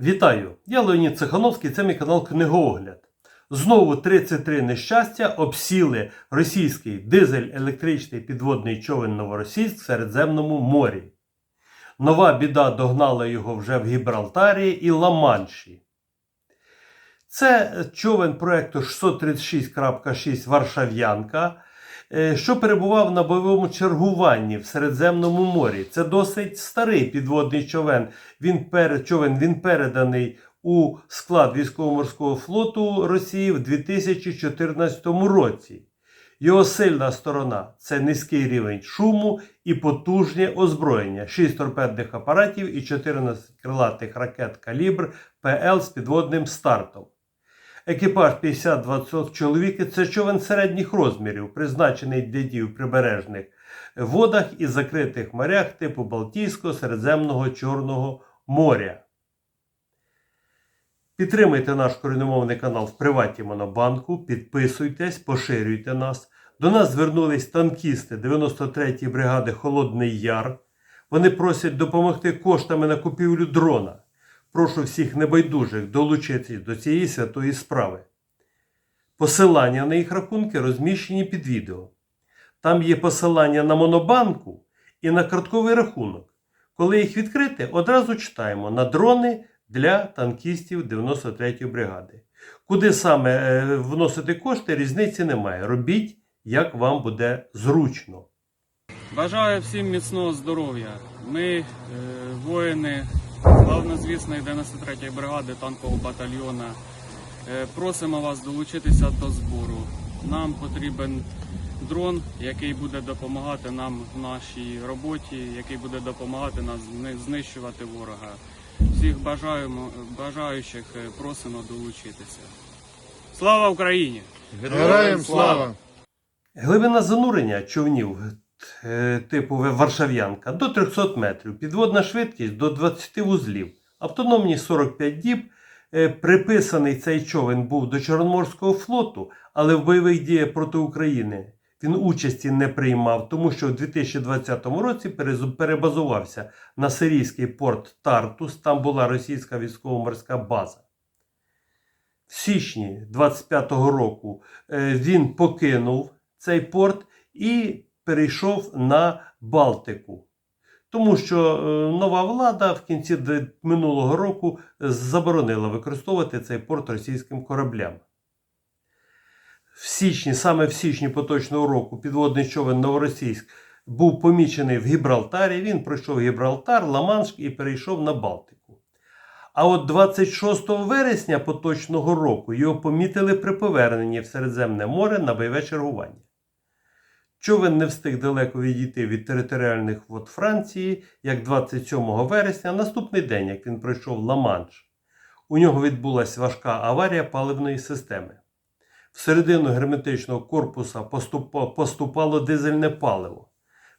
Вітаю! Я Леонід Цехановський, це мій канал Книгоогляд. Знову 33 нещастя обсіли російський дизель-електричний підводний човен Новоросійськ в Середземному морі. Нова біда догнала його вже в Гібралтарі і Ла-Манші. Це човен проекту 636.6 Варшав'янка, що перебував на бойовому чергуванні в Середземному морі. Це досить старий підводний човен. Він, пер... човен, він переданий у склад військово-морського флоту Росії в 2014 році. Його сильна сторона це низький рівень шуму і потужне озброєння, 6 торпедних апаратів і 14 крилатих ракет калібр ПЛ з підводним стартом. Екіпаж 50-20 чоловік це човен середніх розмірів, призначений для дій в прибережних водах і закритих морях типу Балтійського, Середземного Чорного моря. Підтримайте наш коріномовний канал в Приваті Монобанку, підписуйтесь, поширюйте нас. До нас звернулись танкісти 93-ї бригади Холодний Яр. Вони просять допомогти коштами на купівлю дрона. Прошу всіх небайдужих долучитись до цієї святої справи. Посилання на їх рахунки розміщені під відео. Там є посилання на монобанку і на картковий рахунок. Коли їх відкрити, одразу читаємо на дрони для танкістів 93-ї бригади. Куди саме е, вносити кошти, різниці немає. Робіть, як вам буде зручно. Бажаю всім міцного здоров'я. Ми, е, воїни славнозвісної 93-ї бригади танкового батальйона, е, просимо вас долучитися до збору. Нам потрібен дрон, який буде допомагати нам в нашій роботі, який буде допомагати нам знищувати ворога. Всіх бажаємо, бажаючих е, просимо долучитися. Слава Україні! Героям слава! Глибина занурення човнів типу Варшав'янка до 300 метрів, підводна швидкість до 20 вузлів, автономність 45 діб. Е, Приписаний цей човен був до Чорноморського флоту, але в бойових діях проти України він участі не приймав, тому що в 2020 році перебазувався на сирійський порт Тартус, там була російська військово-морська база. В січні 25-го року е, він покинув цей порт і перейшов на Балтику. Тому що е, нова влада в кінці минулого року заборонила використовувати цей порт російським кораблям. В січні, саме в січні поточного року, підводний човен Новоросійськ був помічений в Гібралтарі. Він пройшов Гібралтар, Ла-Манш і перейшов на Балтику. А от 26 вересня поточного року його помітили при поверненні в Середземне море на бойове чергування. Човен не встиг далеко відійти від територіальних вод Франції, як 27 вересня, наступний день, як він пройшов Ла-Манш. У нього відбулася важка аварія паливної системи. Всередину герметичного корпуса поступало дизельне паливо.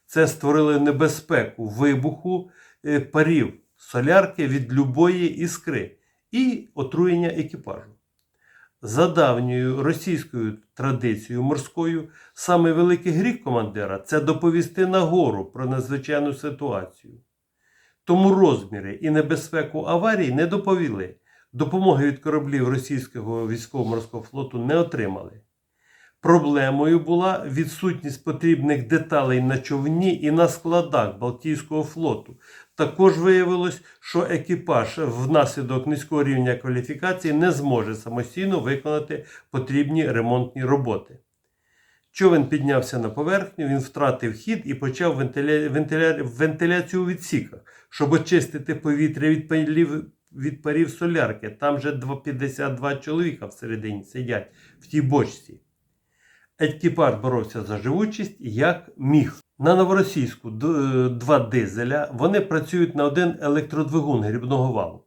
Це створило небезпеку вибуху е, парів солярки від любої іскри і отруєння екіпажу. За давньою російською традицією морською, саме великий гріх командира це доповісти нагору про надзвичайну ситуацію. Тому розміри і небезпеку аварій не доповіли. Допомоги від кораблів російського військово-морського флоту не отримали. Проблемою була відсутність потрібних деталей на човні і на складах Балтійського флоту. Також виявилось, що екіпаж внаслідок низького рівня кваліфікації не зможе самостійно виконати потрібні ремонтні роботи. Човен піднявся на поверхню, він втратив хід і почав вентиля... Вентиля... вентиляцію у відсіках, щоб очистити повітря від парів, від парів солярки. Там же два- 52 чоловіка всередині сидять в тій бочці. Екіпаж боровся за живучість як міг. На новоросійську два дизеля вони працюють на один електродвигун грібного валу.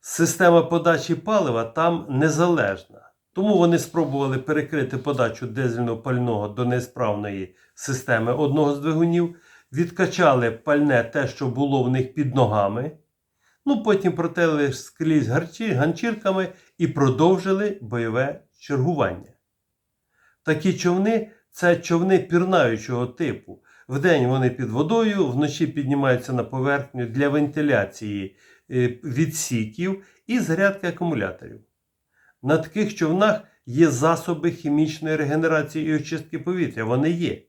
Система подачі палива там незалежна. Тому вони спробували перекрити подачу дизельного пального до несправної системи одного з двигунів, відкачали пальне те, що було в них під ногами. Ну, потім протерли скрізь ганчірками і продовжили бойове чергування. Такі човни це човни пірнаючого типу. Вдень вони під водою, вночі піднімаються на поверхню для вентиляції е, відсіків і зарядки акумуляторів. На таких човнах є засоби хімічної регенерації і очистки повітря. Вони є.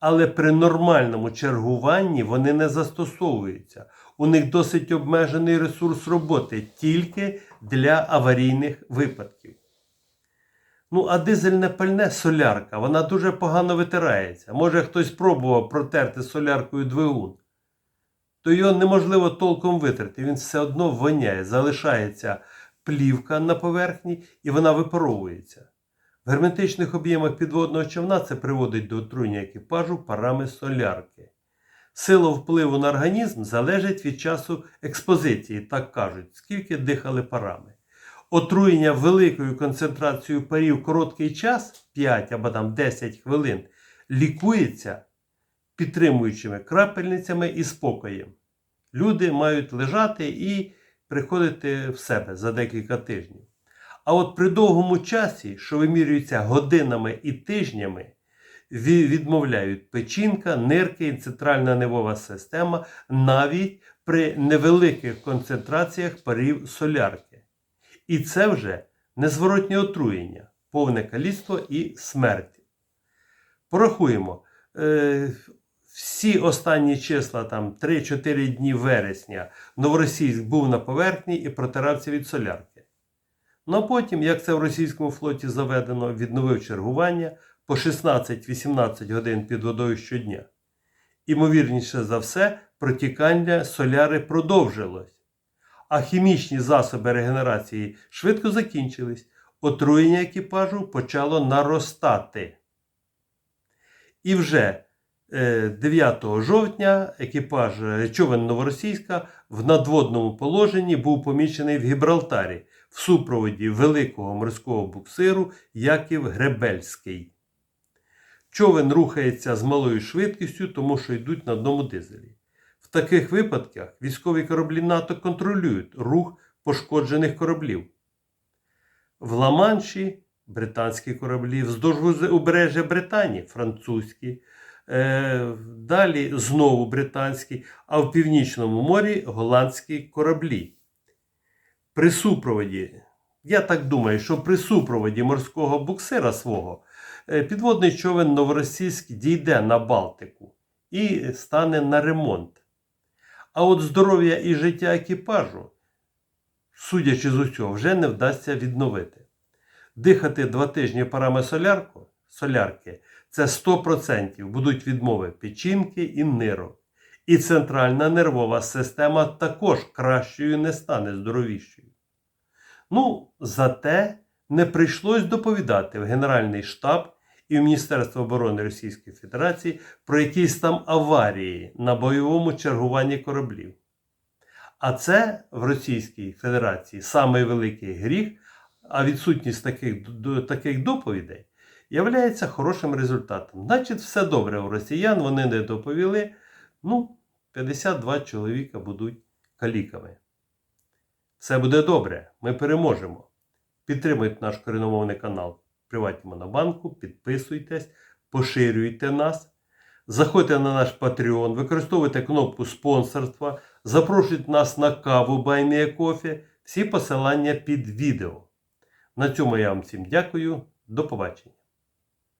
Але при нормальному чергуванні вони не застосовуються. У них досить обмежений ресурс роботи тільки для аварійних випадків. Ну, а дизельне пальне солярка, вона дуже погано витирається. Може, хтось пробував протерти соляркою двигун, то його неможливо толком витерти. Він все одно воняє, залишається плівка на поверхні і вона випаровується. В герметичних об'ємах підводного човна це приводить до отруєння екіпажу парами солярки. Сила впливу на організм залежить від часу експозиції, так кажуть, скільки дихали парами. Отруєння великою концентрацією парів короткий час, 5 або там 10 хвилин, лікується підтримуючими крапельницями і спокоєм. Люди мають лежати і приходити в себе за декілька тижнів. А от при довгому часі, що вимірюється годинами і тижнями, відмовляють печінка, нирки і центральна нервова система навіть при невеликих концентраціях парів солярки. І це вже незворотнє отруєння, повне каліцтво і смерть. Порахуємо. Е, всі останні числа, там 3-4 дні вересня, Новоросійськ був на поверхні і протирався від солярки. Ну а потім, як це в російському флоті заведено, відновив чергування по 16-18 годин під водою щодня. Імовірніше за все, протікання соляри продовжилось, а хімічні засоби регенерації швидко закінчились. Отруєння екіпажу почало наростати. І вже е, 9 жовтня екіпаж е, човен Новоросійська в надводному положенні був помічений в Гібралтарі в супроводі великого морського буксиру Яків Гребельський. Човен рухається з малою швидкістю, тому що йдуть на одному дизелі. Таких випадках військові кораблі НАТО контролюють рух пошкоджених кораблів. В Ла-Манші британські кораблі, вздовж узбережжя Британії французькі, е, далі знову британські, а в Північному морі голландські кораблі. При супроводі, я так думаю, що при супроводі морського буксира свого е, підводний човен Новоросійськ дійде на Балтику і стане на ремонт. А от здоров'я і життя екіпажу, судячи з усього, вже не вдасться відновити. Дихати два тижні парами солярку, солярки це 100% будуть відмови печінки і нирок. І центральна нервова система також кращою не стане здоровішою. Ну, зате не прийшлось доповідати в Генеральний штаб і в Міністерство оборони Російської Федерації про якісь там аварії на бойовому чергуванні кораблів. А це в Російській Федерації самий великий гріх, а відсутність таких, таких доповідей являється хорошим результатом. Значить, все добре у росіян, вони не доповіли. Ну, 52 чоловіка будуть каліками. Все буде добре, ми переможемо. Підтримуйте наш коріномовний канал Приватні Монобанку, підписуйтесь, поширюйте нас. Заходьте на наш Patreon, використовуйте кнопку спонсорства, запрошуйте нас на каву Кофі. Всі посилання під відео. На цьому я вам всім дякую. До побачення.